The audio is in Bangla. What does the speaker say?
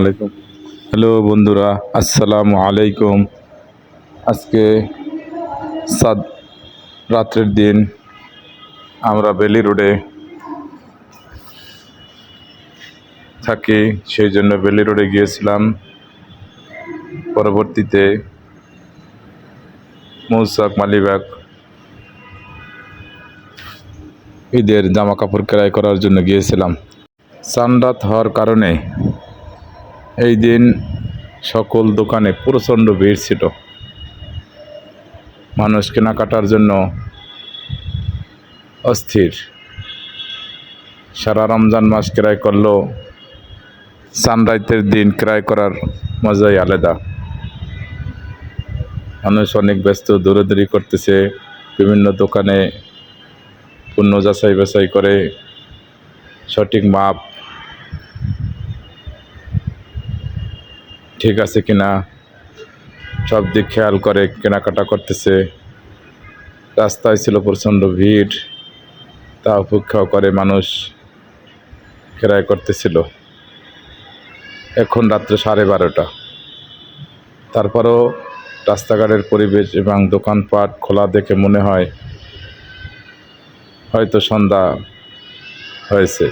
আলাইকুম। হ্যালো বন্ধুরা, আসসালামু আলাইকুম। আজকে সাত রাত্রের দিন আমরা বেলি রোডে থাকি, সেই জন্য বেলি রোডে গিয়েছিলাম। পরবর্তীতে মৌসাক মালিবাগ ঈদের জামা কাপড় ক্রয় করার জন্য গিয়েছিলাম। সানরাত হওয়ার কারণে এই দিন সকল দোকানে প্রচণ্ড ভিড় ছিল। মানুষ কেনাকাটার জন্য অস্থির। সারা রমজান মাস ক্রয় করলেও সানরাইজের দিন ক্রয় করার মজাই আলাদা। মানুষ অনেক ব্যস্ত দূরে দৌড়াদৌড়ি করতেছে, বিভিন্ন দোকানে পণ্য যাচাই বাছাই করে, সঠিক মাপ ঠিক আছে কিনা সব দিক খেয়াল করে কেনাকাটা করতেছে। রাস্তায় ছিল প্রচণ্ড ভিড়, তা উপেক্ষাও করে মানুষ ক্রয় করতেছিল। এখন রাত্রে সাড়ে বারোটা। তারপরও রাস্তাঘাটের পরিবেশ এবং দোকানপাট খোলা দেখে মনে হয় হয়তো সন্ধ্যা হয়েছে।